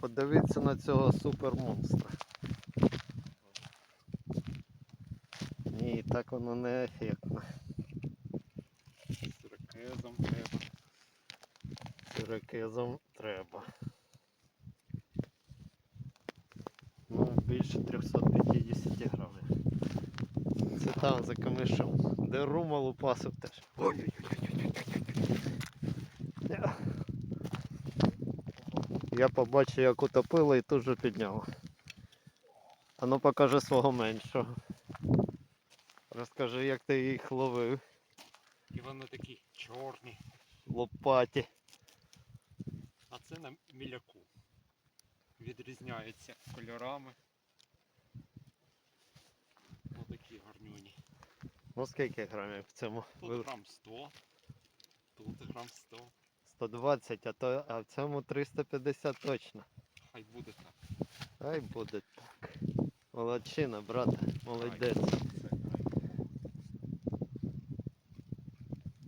Подивіться на цього супермонстра. Ні, так воно не ефектно. З треба. Сирокезом треба. Ну, більше 350 грамів. Це там за камишом, де рума лупасив теж. Я- Я побачив, як утопило і тут же підняв. А ну покажи свого меншого. Розкажи, як ти їх ловив. І вони такі чорні. Лопаті. А це на міляку. Відрізняються кольорами. Отакі гарнюні. Ну скільки грамів в цьому? Тут грам 100, тут грам 100. 120, а, то, а в цьому 350 точно. Хай буде так. Хай буде так. Молодчина, брат, молодець.